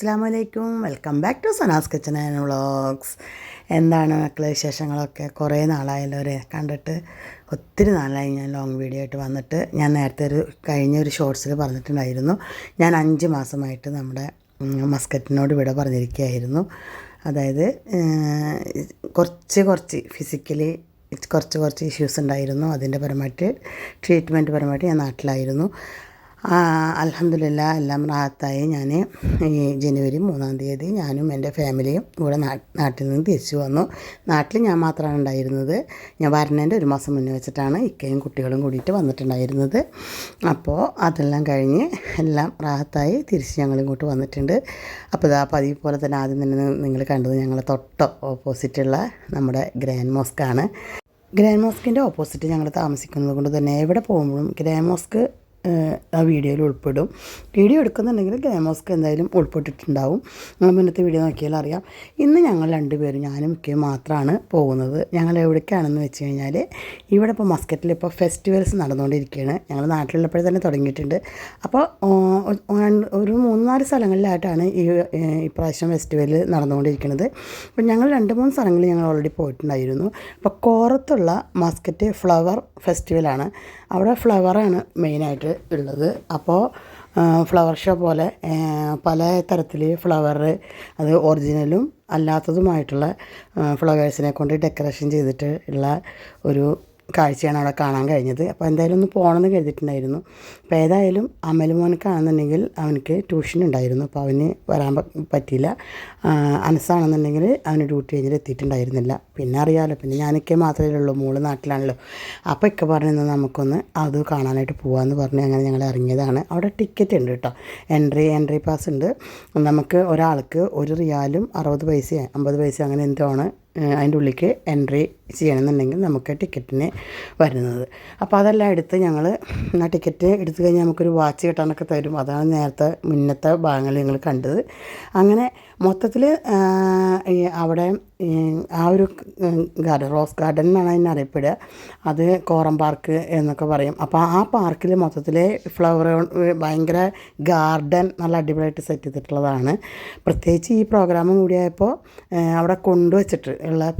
അസ്സാം വലൈക്കും welcome back to Sana's kitchen and vlogs. എന്താണ് മക്കളെ വിശേഷങ്ങളൊക്കെ? കുറേ നാളായല്ലോ ഒരു കണ്ടിട്ട് ഒത്തിരി നാളായി ഞാൻ ലോങ് വീഡിയോ ആയിട്ട് വന്നിട്ട്. ഞാൻ നേരത്തെ ഒരു കഴിഞ്ഞ ഒരു ഷോർട്സിൽ പറഞ്ഞിട്ടുണ്ടായിരുന്നു. ഞാൻ അഞ്ച് മാസമായിട്ട് നമ്മുടെ മസ്കറ്റിനോട് വിട പറഞ്ഞിരിക്കുകയായിരുന്നു. അതായത് കുറച്ച് കുറച്ച് ഫിസിക്കലി കുറച്ച് കുറച്ച് ഇഷ്യൂസ് ഉണ്ടായിരുന്നു. അതിന്റെ പരമായിട്ട് ട്രീറ്റ്മെന്റ് പരമായിട്ട് ഞാൻ നാട്ടിലായിരുന്നു. അലഹമില്ല എല്ലാം റാത്തായി ഞാൻ ഈ ജനുവരി മൂന്നാം തീയതി ഞാനും എന്റെ ഫാമിലിയും ഇവിടെ നാട്ടിൽ നിന്ന് തിരിച്ചു വന്നു. നാട്ടിൽ ഞാൻ മാത്രമാണ് ഉണ്ടായിരുന്നത്. ഞാൻ വരണേന്റെ ഒരു മാസം മുന്നേ വെച്ചിട്ടാണ് ഇക്കയും കുട്ടികളും കൂടിയിട്ട് വന്നിട്ടുണ്ടായിരുന്നത്. അപ്പോൾ അതെല്ലാം കഴിഞ്ഞ് എല്ലാം റാഹത്തായി തിരിച്ച് ഞങ്ങൾ ഇങ്ങോട്ട് വന്നിട്ടുണ്ട്. അപ്പോൾ ഇതാ പതിവ് പോലെ തന്നെ ആദ്യം തന്നെ നിങ്ങൾ കണ്ടത് ഞങ്ങളെ തൊട്ട് ഓപ്പോസിറ്റുള്ള നമ്മുടെ ഗ്രാൻഡ് മോസ്കാണ് ഗ്രാൻഡ് മോസ്കിന്റെ ഓപ്പോസിറ്റ് ഞങ്ങൾ താമസിക്കുന്നത് കൊണ്ട് തന്നെ എവിടെ പോകുമ്പോഴും ഗ്രാൻഡ് മോസ്ക് ആ വീഡിയോയിൽ ഉൾപ്പെടും. വീഡിയോ എടുക്കുന്നുണ്ടെങ്കിൽ ഗ്രാൻഡ് എന്തായാലും ഉൾപ്പെട്ടിട്ടുണ്ടാവും. നമ്മൾ മുന്നത്തെ വീഡിയോ നോക്കിയാൽ അറിയാം. ഇന്ന് ഞങ്ങൾ രണ്ടുപേരും ഞാനും മിക്കയും മാത്രമാണ് പോകുന്നത്. ഞങ്ങൾ എവിടേക്കാണെന്ന് വെച്ച് കഴിഞ്ഞാൽ ഇവിടെ ഇപ്പോൾ മസ്കറ്റിൽ ഇപ്പോൾ ഫെസ്റ്റിവൽസ് നടന്നുകൊണ്ടിരിക്കുകയാണ്. ഞങ്ങൾ നാട്ടിലുള്ളപ്പോഴേ തന്നെ തുടങ്ങിയിട്ടുണ്ട്. അപ്പോൾ ഒരു മൂന്ന് നാല് സ്ഥലങ്ങളിലായിട്ടാണ് ഈ ഇപ്രാവശ്യം ഫെസ്റ്റിവൽ നടന്നുകൊണ്ടിരിക്കുന്നത്. അപ്പോൾ ഞങ്ങൾ രണ്ട് മൂന്ന് സ്ഥലങ്ങളിൽ ഞങ്ങൾ ഓൾറെഡി പോയിട്ടുണ്ടായിരുന്നു. അപ്പോൾ കോറത്തുള്ള മസ്കറ്റ് ഫ്ലവർ ഫെസ്റ്റിവലാണ്. അവിടെ ഫ്ലവറാണ് മെയിനായിട്ട് ഉള്ളത് അപ്പോൾ ഫ്ലവർ ഷോ പോലെ പല തരത്തിൽ ഫ്ലവർ അത് ഒറിജിനലും അല്ലാത്തതുമായിട്ടുള്ള ഫ്ലവേഴ്സിനെ കൊണ്ട് ഡെക്കറേഷൻ ചെയ്തിട്ട് ഉള്ള ഒരു കാഴ്ചയാണ് അവിടെ കാണാൻ കഴിഞ്ഞത്. അപ്പോൾ എന്തായാലും ഒന്ന് പോകണമെന്ന് കരുതിയിട്ടുണ്ടായിരുന്നു. അപ്പോൾ ഏതായാലും അമലുമോനക്കാണെന്നുണ്ടെങ്കിൽ അവനക്ക് ട്യൂഷൻ ഉണ്ടായിരുന്നു. അപ്പോൾ അവന് വരാൻ പറ്റിയില്ല. അനസാണെന്നുണ്ടെങ്കിൽ അവന് ഡ്യൂട്ടി കഴിഞ്ഞിട്ട് എത്തിയിട്ടുണ്ടായിരുന്നില്ല. പിന്നെ അറിയാമല്ലോ പിന്നെ ഞാനൊക്കെ മാത്രമേ ഉള്ളൂ. മോൾ നാട്ടിലാണല്ലോ. അപ്പോൾ ഒക്കെ പറഞ്ഞു നമുക്കൊന്ന് അത് കാണാനായിട്ട് പോകാമെന്ന് പറഞ്ഞ് അങ്ങനെ ഞങ്ങൾ ഇറങ്ങിയതാണ്. അവിടെ ടിക്കറ്റ് ഉണ്ട് കേട്ടോ. എൻട്രി എൻട്രി പാസ് ഉണ്ട്. നമുക്ക് ഒരാൾക്ക് ഒരു റിയാലും അറുപത് പൈസ അമ്പത് പൈസ അങ്ങനെ എന്തോ ആണ്. അതിന്റെ ഉള്ളിലേക്ക് എൻട്രി ചെയ്യണമെന്നുണ്ടെങ്കിൽ നമുക്ക് ടിക്കറ്റിന് വരുന്നത്. അപ്പോൾ അതെല്ലാം എടുത്ത് ഞങ്ങൾ ആ ടിക്കറ്റ് എടുത്തു കഴിഞ്ഞാൽ നമുക്കൊരു വാച്ച് കിട്ടാനൊക്കെ തരും. അതാണ് നേരത്തെ മുന്നത്തെ ഭാഗങ്ങളിൽ ഞങ്ങൾ കണ്ടത്. അങ്ങനെ മൊത്തത്തിൽ അവിടെ ആ ഒരു ഗാർഡൻ റോസ് ഗാർഡൻ എന്നാണ് അതിനെ അറിയപ്പെടുക. അത് കോറം പാർക്ക് എന്നൊക്കെ പറയും. അപ്പോൾ ആ പാർക്കിൽ മൊത്തത്തിൽ ഫ്ലവർ ഭയങ്കര ഗാർഡൻ നല്ല അടിപൊളിയായിട്ട് സെറ്റ് ചെയ്തിട്ടുള്ളതാണ്. പ്രത്യേകിച്ച് ഈ പ്രോഗ്രാമും കൂടിയായപ്പോൾ അവിടെ കൊണ്ടുവച്ചിട്ട് ഉള്ള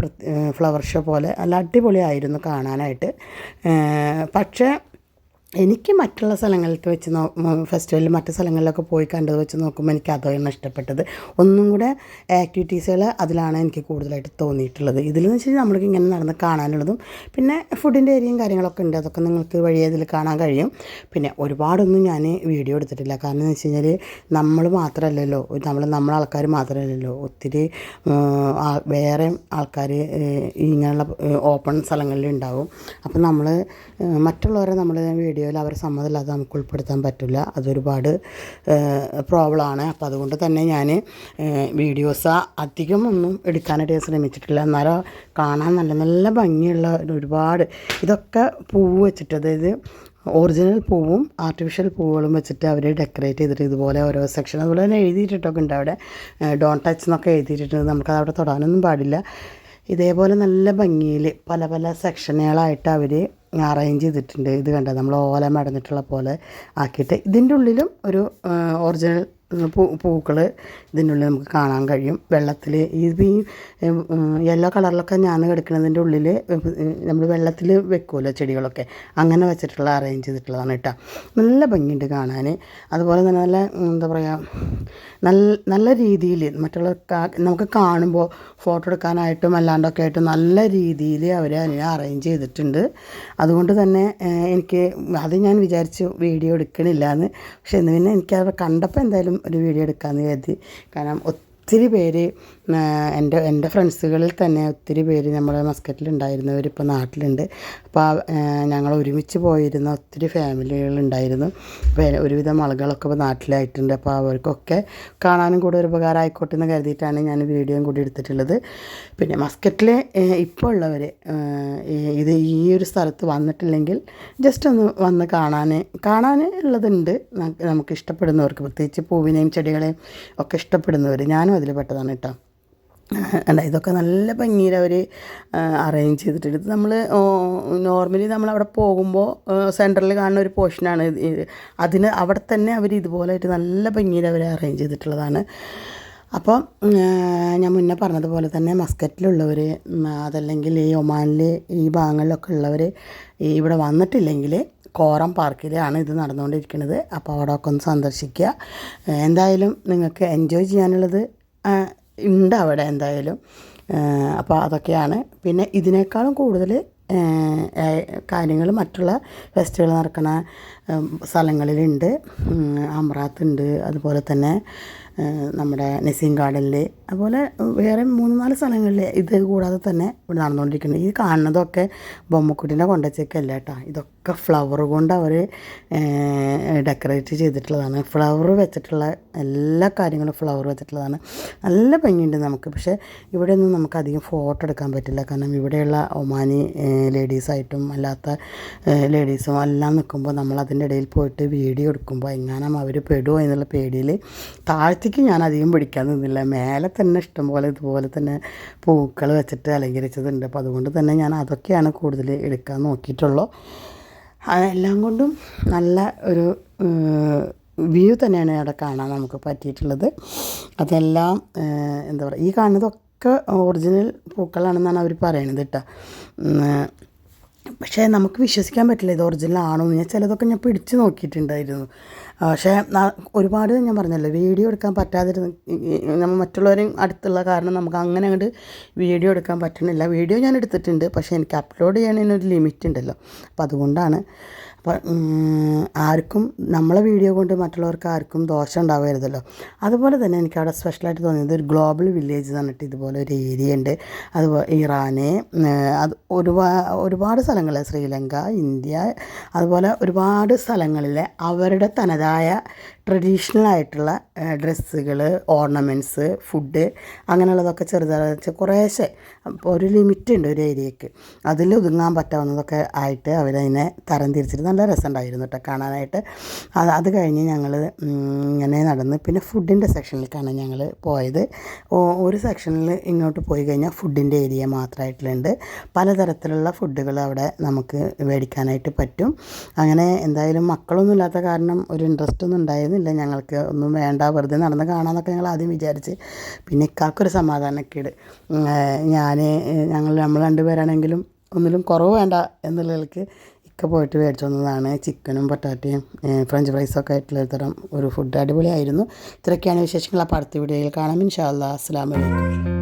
ഫ്ലവർ ഷോ പോലെ നല്ല അടിപൊളിയായിരുന്നു കാണാനായിട്ട്. പക്ഷേ എനിക്ക് മറ്റുള്ള സ്ഥലങ്ങളിലത്തെ വെച്ച് നോ ഫെസ്റ്റിവലിൽ മറ്റു സ്ഥലങ്ങളിലൊക്കെ പോയി കണ്ടത് വെച്ച് നോക്കുമ്പോൾ എനിക്ക് അതാണ് ഇഷ്ടപ്പെട്ടത്. ഒന്നും കൂടെ ആക്ടിവിറ്റീസുകൾ അതിലാണ് എനിക്ക് കൂടുതലായിട്ട് തോന്നിയിട്ടുള്ളത്. ഇതിലെന്ന് വെച്ചാൽ നമ്മൾക്ക് ഇങ്ങനെ നടന്ന് കാണാനുള്ളതും പിന്നെ ഫുഡിന്റെ ഏരിയയും കാര്യങ്ങളൊക്കെ ഉണ്ട്. അതൊക്കെ നിങ്ങൾക്ക് വഴിയെ ഇതിൽ കാണാൻ കഴിയും. പിന്നെ ഒരുപാടൊന്നും ഞാൻ വീഡിയോ എടുത്തിട്ടില്ല. കാരണം എന്ന് വെച്ച് കഴിഞ്ഞാൽ നമ്മൾ മാത്രമല്ലല്ലോ നമ്മൾ നമ്മളെ ആൾക്കാർ മാത്രമല്ലല്ലോ ഒത്തിരി വേറെ ആൾക്കാർ ഇങ്ങനെയുള്ള ഓപ്പൺ സ്ഥലങ്ങളിൽ ഉണ്ടാവും. അപ്പം നമ്മൾ മറ്റുള്ളവരെ നമ്മൾ വീഡിയോയിൽ അവർ സമ്മതമില്ല അത് നമുക്ക് ഉൾപ്പെടുത്താൻ പറ്റില്ല. അതൊരുപാട് പ്രോബ്ലമാണ്. അപ്പോൾ അതുകൊണ്ട് തന്നെ ഞാൻ വീഡിയോസ് അധികം ഒന്നും എടുക്കാനായിട്ട് ശ്രമിച്ചിട്ടില്ല. എന്നാലും കാണാൻ നല്ല നല്ല ഭംഗിയുള്ള ഒരുപാട് ഇതൊക്കെ പൂവ് വെച്ചിട്ട് അതായത് ഒറിജിനൽ പൂവും ആർട്ടിഫിഷ്യൽ പൂവുകളും വെച്ചിട്ട് അവർ ഡെക്കറേറ്റ് ചെയ്തിട്ട് ഇതുപോലെ ഓരോ സെക്ഷൻ അതുപോലെ തന്നെ എഴുതിയിട്ടിട്ടൊക്കെ ഉണ്ട് അവിടെ. ഡോൺ ടച്ച് എന്നൊക്കെ എഴുതിയിട്ടുണ്ട്. നമുക്കത് അവിടെ തൊടാനൊന്നും പാടില്ല. ഇതേപോലെ നല്ല ഭംഗിയിൽ പല പല സെക്ഷനുകളായിട്ട് അവർ അറേഞ്ച് ചെയ്തിട്ടുണ്ട്. ഇത് കണ്ടോ? നമ്മൾ ഓല മടഞ്ഞിട്ടുള്ള പോലെ ആക്കിയിട്ട് ഇതിന്റെ ഉള്ളിലും ഒരു ഒറിജിനൽ പൂ പൂക്കൾ ഇതിനുള്ളിൽ നമുക്ക് കാണാൻ കഴിയും. വെള്ളത്തിൽ ഇത് ഈ യെല്ലോ കളറിലൊക്കെ ഞാൻ കിടക്കുന്നതിന്റെ ഉള്ളിൽ നമ്മൾ വെള്ളത്തിൽ വെക്കുമല്ലോ ചെടികളൊക്കെ. അങ്ങനെ വെച്ചിട്ടുള്ള അറേഞ്ച് ചെയ്തിട്ടുള്ളതാണ് കേട്ടോ. നല്ല ഭംഗിയുണ്ട് കാണാൻ അതുപോലെ തന്നെ നല്ല എന്താ പറയുക നല്ല നല്ല രീതിയിൽ മറ്റുള്ള നമുക്ക് കാണുമ്പോൾ ഫോട്ടോ എടുക്കാനായിട്ടും അല്ലാണ്ടൊക്കെ ആയിട്ട് നല്ല രീതിയിൽ അവർ അതിനെ അറേഞ്ച് ചെയ്തിട്ടുണ്ട്. അതുകൊണ്ട് തന്നെ എനിക്ക് അത് ഞാൻ വിചാരിച്ചു വീഡിയോ എടുക്കണില്ല എന്ന് പക്ഷെ ഇന്ന് പിന്നെ എനിക്കത് കണ്ടപ്പോൾ എന്തായാലും ഒരു വീഡിയോ എടുക്കാമെന്ന് കരുതി. കാരണം ഒത്തിരി പേര് എന്റെ എന്റെ ഫ്രണ്ട്സുകളിൽ തന്നെ ഒത്തിരി പേര് നമ്മുടെ മസ്കറ്റിലുണ്ടായിരുന്നവർ ഇപ്പോൾ നാട്ടിലുണ്ട്. അപ്പോൾ ഞങ്ങൾ ഒരുമിച്ച് പോയിരുന്ന ഒത്തിരി ഫാമിലികളുണ്ടായിരുന്നു അപ്പോൾ ഒരുവിധം ആളുകളൊക്കെ ഇപ്പോൾ നാട്ടിലായിട്ടുണ്ട്. അപ്പോൾ അവർക്കൊക്കെ കാണാനും കൂടെ ഒരു ഉപകാരം ആയിക്കോട്ടെ എന്ന് കരുതിയിട്ടാണ് ഞാൻ വീഡിയോയും കൂടി എടുത്തിട്ടുള്ളത്. പിന്നെ മസ്കറ്റിലെ ഇപ്പോൾ ഉള്ളവർ ഇത് ഈ ഒരു സ്ഥലത്ത് വന്നിട്ടില്ലെങ്കിൽ ജസ്റ്റ് ഒന്ന് വന്ന് കാണാൻ കാണാൻ ഉള്ളതുണ്ട്. നമുക്ക് ഇഷ്ടപ്പെടുന്നവർക്ക് പ്രത്യേകിച്ച് പൂവിനെയും ചെടികളെയും ഒക്കെ ഇഷ്ടപ്പെടുന്നവർ. ഞാനും അതിൽ പെട്ടതാണ് കേട്ടോ. അല്ല ഇതൊക്കെ നല്ല ഭംഗിയിൽ അവർ അറേഞ്ച് ചെയ്തിട്ടുണ്ട്. ഇത് നമ്മൾ നോർമലി നമ്മൾ അവിടെ പോകുമ്പോൾ സെന്ററിൽ കാണുന്ന ഒരു പോർഷനാണ്. അതിന് അവിടെ തന്നെ അവർ ഇതുപോലായിട്ട് നല്ല ഭംഗിയിൽ അവർ അറേഞ്ച് ചെയ്തിട്ടുള്ളതാണ്. അപ്പോൾ ഞാൻ മുന്നേ പറഞ്ഞതുപോലെ തന്നെ മസ്കറ്റിലുള്ളവർ അതല്ലെങ്കിൽ ഈ ഒമാനിൽ ഈ ഭാഗങ്ങളിലൊക്കെ ഉള്ളവർ ഇവിടെ വന്നിട്ടില്ലെങ്കിൽ കോറം പാർക്കിലാണ് ഇത് നടന്നുകൊണ്ടിരിക്കുന്നത്. അപ്പോൾ അവിടെ ഒക്കെ ഒന്ന് സന്ദർശിക്കുക. എന്തായാലും നിങ്ങൾക്ക് എൻജോയ് ചെയ്യാനുള്ളത് ഉണ്ട് അവിടെ എന്തായാലും അപ്പോൾ അതൊക്കെയാണ്. പിന്നെ ഇതിനേക്കാളും കൂടുതൽ കാര്യങ്ങൾ മറ്റുള്ള ഫെസ്റ്റിവൽ നടക്കുന്ന സ്ഥലങ്ങളിലുണ്ട്. അമ്രാത്തുണ്ട് അതുപോലെ തന്നെ നമ്മുടെ നസീം ഗാർഡനിൽ അതുപോലെ വേറെ മൂന്ന് നാല് സ്ഥലങ്ങളിൽ ഇത് കൂടാതെ തന്നെ ഇവിടെ നടന്നുകൊണ്ടിരിക്കുന്നത് ഈ കാണുന്നതൊക്കെ ബൊമ്മക്കുട്ടീനെ കൊണ്ടുവച്ചേക്കല്ല കേട്ടോ ഇതൊക്കെ ഫ്ലവർ കൊണ്ട് അവർ ഡെക്കറേറ്റ് ചെയ്തിട്ടുള്ളതാണ്. ഫ്ലവർ വെച്ചിട്ടുള്ള എല്ലാ കാര്യങ്ങളും ഫ്ലവർ വെച്ചിട്ടുള്ളതാണ് നല്ല ഭംഗിയുണ്ട് നമുക്ക്. പക്ഷേ ഇവിടെ ഒന്നും നമുക്ക് അധികം ഫോട്ടോ എടുക്കാൻ പറ്റില്ല. കാരണം ഇവിടെയുള്ള ഒമാനി ലേഡീസായിട്ടും അല്ലാത്ത ലേഡീസും എല്ലാം നിൽക്കുമ്പോൾ നമ്മൾ അതിന്റെ ഇടയിൽ പോയിട്ട് വീഡിയോ എടുക്കുമ്പോൾ എങ്ങാനും അവർ പെടുമോ എന്നുള്ള പേടിയിൽ താഴ്ത്തേക്ക് ഞാൻ അധികം പിടിക്കാൻ നിന്നില്ല. മേലെ തന്നെ ഇഷ്ടംപോലെ ഇതുപോലെ തന്നെ പൂക്കൾ വെച്ചിട്ട് അലങ്കരിച്ചതുണ്ട്. അപ്പോൾ അതുകൊണ്ട് തന്നെ ഞാൻ അതൊക്കെയാണ് കൂടുതൽ എടുക്കാൻ നോക്കിയിട്ടുള്ളൂ. എല്ലാം കൊണ്ടും നല്ല ഒരു വ്യൂ തന്നെയാണ് അവിടെ കാണാൻ നമുക്ക് പറ്റിയിട്ടുള്ളത്. അതെല്ലാം എന്താ പറയുക ഈ കാണുന്നതൊക്കെ ഒറിജിനൽ പൂക്കളാണെന്നാണ് അവർ പറയണത് കേട്ടോ പക്ഷേ നമുക്ക് വിശ്വസിക്കാൻ പറ്റില്ല ഇത് ഒറിജിനൽ ആണോ എന്ന് ഞാൻ ചിലതൊക്കെ ഞാൻ പിടിച്ച് നോക്കിയിട്ടുണ്ടായിരുന്നു. പക്ഷേ ഒരുപാട് ഞാൻ പറഞ്ഞല്ലോ വീഡിയോ എടുക്കാൻ പറ്റാതിരുന്ന നമ്മൾ മറ്റുള്ളവരെയും അടുത്തുള്ള കാരണം നമുക്ക് അങ്ങനെ അങ്ങോട്ട് വീഡിയോ എടുക്കാൻ പറ്റണില്ല. വീഡിയോ ഞാൻ എടുത്തിട്ടുണ്ട് പക്ഷേ എനിക്ക് അപ്ലോഡ് ചെയ്യണതിനൊരു ലിമിറ്റ് ഉണ്ടല്ലോ. അപ്പോൾ അതുകൊണ്ടാണ്. അപ്പോൾ ആർക്കും നമ്മളെ വീഡിയോ കൊണ്ട് മറ്റുള്ളവർക്ക് ആർക്കും ദോഷം ഉണ്ടാവരുതല്ലോ. അതുപോലെ തന്നെ എനിക്ക് അവിടെ സ്പെഷ്യലായിട്ട് തോന്നിയത് ഒരു ഗ്ലോബൽ വില്ലേജ് എന്ന് പറഞ്ഞിട്ട് ഇതുപോലെ ഒരു ഏരിയ ഉണ്ട്. അതുപോലെ ഇറാന് അത് ഒരുപാട് ഒരുപാട് സ്ഥലങ്ങൾ ശ്രീലങ്ക ഇന്ത്യ അതുപോലെ ഒരുപാട് സ്ഥലങ്ങളിലെ അവരുടെ തനതായ ട്രഡീഷണൽ ആയിട്ടുള്ള ഡ്രസ്സുകൾ ഓർണമെന്റ്സ് ഫുഡ് അങ്ങനെയുള്ളതൊക്കെ ചെറുതായിട്ട് കുറേശ്ശെ അപ്പോൾ ഒരു ലിമിറ്റ് ഉണ്ട് ഒരു ഏരിയക്ക്. അതിൽ ഒതുങ്ങാൻ പറ്റാവുന്നതൊക്കെ ആയിട്ട് അവരതിനെ തരം തിരിച്ചിട്ട് നല്ല രസമുണ്ടായിരുന്നു കേട്ടോ കാണാനായിട്ട്. അത് അത് കഴിഞ്ഞ് ഞങ്ങൾ ഇങ്ങനെ നടന്ന് പിന്നെ ഫുഡിന്റെ സെക്ഷനിലേക്കാണ് ഞങ്ങൾ പോയത്. ഒരു സെക്ഷനിൽ ഇങ്ങോട്ട് പോയി കഴിഞ്ഞാൽ ഫുഡിന്റെ ഏരിയ മാത്രമായിട്ടുണ്ട് പലതരത്തിലുള്ള ഫുഡുകൾ അവിടെ നമുക്ക് മേടിക്കാനായിട്ട് പറ്റും. അങ്ങനെ എന്തായാലും മക്കളൊന്നും ഇല്ലാത്ത കാരണം ഒരു ഇൻട്രസ്റ്റ് ഒന്നും ഉണ്ടായിരുന്നില്ല. ഞങ്ങൾക്ക് ഒന്നും വേണ്ട വെറുതെ നടന്ന് കാണാമെന്നൊക്കെ ഞങ്ങൾ ആദ്യം വിചാരിച്ച്. പിന്നെ ഇക്കാക്കൊരു സമാധാനക്കേട്. ഞാൻ ഞങ്ങൾ നമ്മൾ രണ്ടുപേരാണെങ്കിലും ഒന്നിലും കുറവ് വേണ്ട എന്നുള്ളവർക്ക് ഇക്ക പോയിട്ട് മേടിച്ചു വന്നതാണ്. ചിക്കനും പൊട്ടാറ്റയും ഫ്രഞ്ച് ഫ്രൈസൊക്കെ ആയിട്ടുള്ള തരം ഒരു ഫുഡ് അടിപൊളിയായിരുന്നു. ഇത്രയൊക്കെയാണ് വിശേഷങ്ങൾ. അപ്പോൾ അടുത്ത വീഡിയോയിൽ കാണാം. ഇൻഷാ അസ്സാം വലൈക്കും